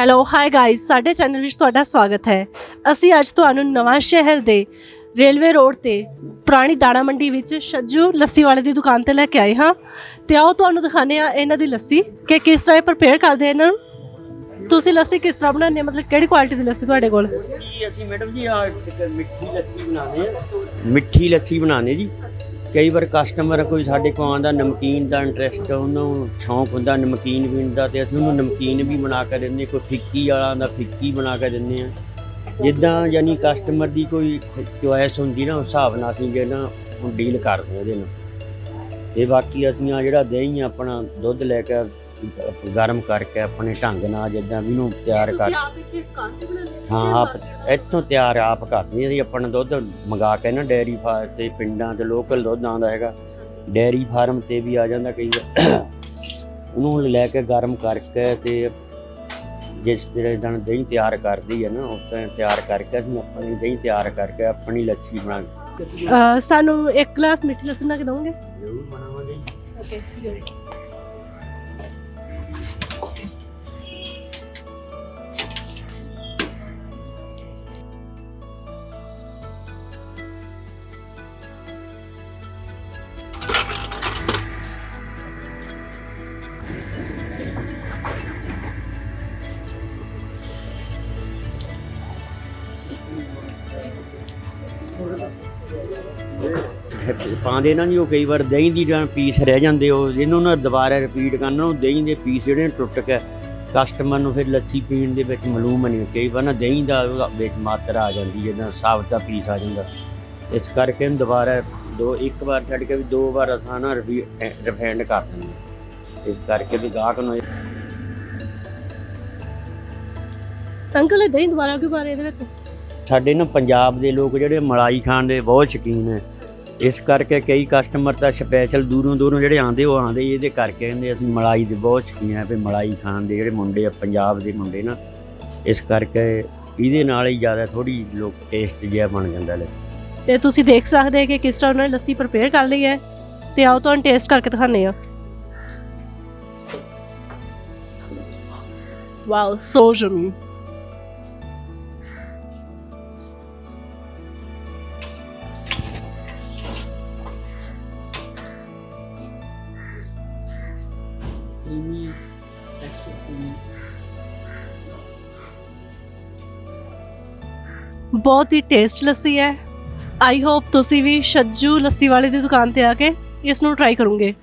Hello hi guys ਸਾਡੇ channel ਵਿੱਚ ਤੁਹਾਡਾ ਸਵਾਗਤ ਹੈ। ਅਸੀਂ ਅੱਜ ਤੁਹਾਨੂੰ ਨਵਾਂ ਸ਼ਹਿਰ ਦੇ ਰੇਲਵੇ ਰੋਡ ਤੇ ਪੁਰਾਣੀ ਦਾਣਾ ਮੰਡੀ ਵਿੱਚ ਛੱਜੂ ਲੱਸੀ ਵਾਲੇ ਦੀ ਦੁਕਾਨ ਤੇ ਲੈ ਕੇ ਆਏ ਹਾਂ। ਤੇ ਆਓ ਤੁਹਾਨੂੰ ਦਿਖਾਉਂਦੇ ਆ ਇਹਨਾਂ ਦੀ ਲੱਸੀ ਕਿ ਕਿਸ ਤਰ੍ਹਾਂ ਪ੍ਰਪੇਅਰ ਕਰਦੇ ਇਹਨਾਂ ਨੂੰ ਤੁਸੀਂ ਲੱਸੀ ਕਿਸ ਤਰ੍ਹਾਂ ਬਣਾਉਂਦੇ ਮਤਲਬ ਕਿਹੜੀ ਕੁਆਲਿਟੀ ਦੀ ਲੱਸੀ ਤੁਹਾਡੇ ਕੋਲ? ਜੀ, ਅਸੀਂ ਮੈਡਮ ਜੀ ਆ ਮਿੱਠੀ ਲੱਸੀ ਬਣਾਉਂਦੇ ਆ ਮਿੱਠੀ ਲੱਸੀ ਬਣਾਉਂਦੇ ਜੀ। ਕਈ ਵਾਰ ਕਸਟਮਰ ਕੋਈ ਸਾਡੇ ਕੋਲ ਆਉਂਦਾ, ਨਮਕੀਨ ਦਾ ਇੰਟਰਸਟ ਉਹਨੂੰ ਸ਼ੌਂਕ ਹੁੰਦਾ, ਨਮਕੀਨ ਪੀਣ ਦਾ, ਤੇ ਅਸੀਂ ਉਹਨੂੰ ਨਮਕੀਨ ਵੀ ਬਣਾ ਕੇ ਦਿੰਦੇ ਕੋਈ ਫਿੱਕੀ ਵਾਲਾ ਦਾ ਫਿੱਕੀ ਬਣਾ ਕੇ ਦਿੰਦੇ ਆ ਜਿੱਦਾਂ ਯਾਨੀ ਕਸਟਮਰ ਦੀ ਕੋਈ ਚੁਆਇਸ ਹੁੰਦੀ ਨਾ, ਉਸ ਹਿਸਾਬ ਨਾਲ ਅਸੀਂ ਜਿਹੜਾ ਹੁਣ ਡੀਲ ਕਰਦੇ ਹਾਂ ਉਹਦੇ ਨਾਲ। ਤੇ ਬਾਕੀ ਅਸੀਂ ਆ ਜਿਹੜਾ ਦਹੀਂ ਆਪਣਾ ਦੁੱਧ ਲੈ ਕੇ ਗਰਮ ਕਰਕੇ ਆਪਣੇ ਢੰਗ ਨਾਲ ਜਿੱਦਾਂ ਵੀ ਇਹਨੂੰ ਤਿਆਰ ਕਰ ਆਪ ਇੱਥੇ ਬਣਾਉਂਦੇ ਹਾਂ? ਆਪ ਇੱਥੋਂ ਤਿਆਰ ਆਪ ਕਰਦੇ ਜੀ ਆਪਣਾ ਦੁੱਧ ਮੰਗਾ ਕੇ ਨਾ ਡੈਰੀ ਫਾਰਮ ਤੇ ਪਿੰਡਾਂ 'ਚ ਲੋਕਲ ਦੁੱਧ ਆਉਂਦਾ ਹੈਗਾ। ਡੈਰੀ ਫਾਰਮ ਤੇ ਵੀ ਆ ਜਾਂਦਾ ਕਈ ਵਾਰ। ਉਹਨੂੰ ਲੈ ਕੇ ਗਰਮ ਕਰਕੇ ਤੇ ਜਿਸ ਤਰ੍ਹਾਂ ਦਾ ਦਹੀਂ ਤਿਆਰ ਕਰਦੀ ਹੈ ਨਾ ਉਸ ਤਰ੍ਹਾਂ ਤਿਆਰ ਕਰਕੇ ਅਸੀਂ ਆਪਣੀ ਦਹੀਂ ਤਿਆਰ ਕਰਕੇ ਆਪਣੀ ਲੱਛੀ ਬਣਾ ਸਾਨੂੰ ਇੱਕ ਗਲਾਸ ਮਿੱਠੀ ਲੱਸੀ ਬਣਾ ਕੇ ਦੋਗੇ ਜ਼ਰੂਰ ਬਣਾਵਾਂਗੇ। ਓਕੇ ਪਾਉਂਦੇ ਨਾ ਜੀ ਉਹ ਕਈ ਵਾਰ ਦਹੀਂ ਦੀ ਜਾਂ ਪੀਸ ਰਹਿ ਜਾਂਦੇ, ਉਹ ਜਿਹਨੂੰ ਨਾ ਦੁਬਾਰਾ ਰਿਪੀਟ ਕਰਨਾ ਉਹ ਦਹੀਂ ਦੇ ਪੀਸ ਜਿਹੜੇ ਟੁੱਟ ਕੇ ਕਸਟਮਰ ਨੂੰ ਫਿਰ ਲੱਸੀ ਪੀਣ ਦੇ ਵਿੱਚ ਮਲੂਮ ਨਹੀਂ, ਕਈ ਵਾਰ ਨਾ ਦਹੀਂ ਦਾ ਵਿੱਚ ਮਾਤਰਾ ਆ ਜਾਂਦੀ ਹੈ ਸਾਬਤ ਦਾ ਪੀਸ ਆ ਜਾਂਦਾ। ਇਸ ਕਰਕੇ ਇਹਨੂੰ ਦੁਬਾਰਾ ਦੋ, ਇੱਕ ਵਾਰ ਛੱਡ ਕੇ ਵੀ ਦੋ ਵਾਰ ਅਸਾਂ ਨਾ ਰਿਫਾਈਂਡ ਕਰ ਦਿੰਦੇ ਇਸ ਕਰਕੇ ਵੀ ਗਾਹਕ ਨੂੰ ਅੰਕਲ ਇਹ ਦਹੀਂ ਦੁਬਾਰਾ ਕਿਉਂ ਪਾ ਰਹੇ ਇਹਦੇ ਵਿੱਚ? ਸਾਡੇ ਨਾ ਪੰਜਾਬ ਦੇ ਲੋਕ ਜਿਹੜੇ ਮਲਾਈ ਖਾਣ ਦੇ ਬਹੁਤ ਸ਼ੌਕੀਨ ਹੈ ਇਸ ਕਰਕੇ ਕਈ ਕਸਟਮਰ ਤਾਂ ਸਪੈਸ਼ਲ ਦੂਰੋਂ ਦੂਰੋਂ ਜਿਹੜੇ ਆਉਂਦੇ ਉਹ ਆਉਂਦੇ ਹੀ ਇਹਦੇ ਕਰਕੇ ਕਹਿੰਦੇ ਅਸੀਂ ਮਲਾਈ ਦੇ ਬਹੁਤ ਸ਼ੌਕੀਨ ਹੈ ਵੀ ਮਲਾਈ ਖਾਣ ਦੇ ਜਿਹੜੇ ਮੁੰਡੇ ਆ ਪੰਜਾਬ ਦੇ ਮੁੰਡੇ ਨਾ ਇਸ ਕਰਕੇ ਇਹਦੇ ਨਾਲ ਹੀ ਜ਼ਿਆਦਾ ਥੋੜੀ ਲੋਕ ਟੇਸਟ ਜਿਹਾ ਬਣ ਜਾਂਦਾ ਲੈ। ਤੇ ਤੁਸੀਂ ਦੇਖ ਸਕਦੇ ਹੋ ਕਿ ਕਿਸ ਤਰ੍ਹਾਂ ਉਹਨਾਂ ਨੇ ਲੱਸੀ ਪ੍ਰਪੇਅਰ ਕਰ ਲਈ ਹੈ ਤੇ ਆਓ ਤੁਹਾਨੂੰ ਟੇਸਟ ਕਰਕੇ ਦਿਖਾਉਂਦੇ ਆ ਵਾਓ ਸੋ ਜਮੀ ਬਹੁਤ ਹੀ ਟੇਸਟ ਲੱਸੀ ਹੈ ਆਈ ਹੋਪ ਤੁਸੀਂ ਵੀ ਛੱਜੂ ਲੱਸੀ ਵਾਲੇ ਦੀ ਦੁਕਾਨ ਤੇ ਆ ਕੇ ਇਸ ਨੂੰ ਟਰਾਈ ਕਰੋਗੇ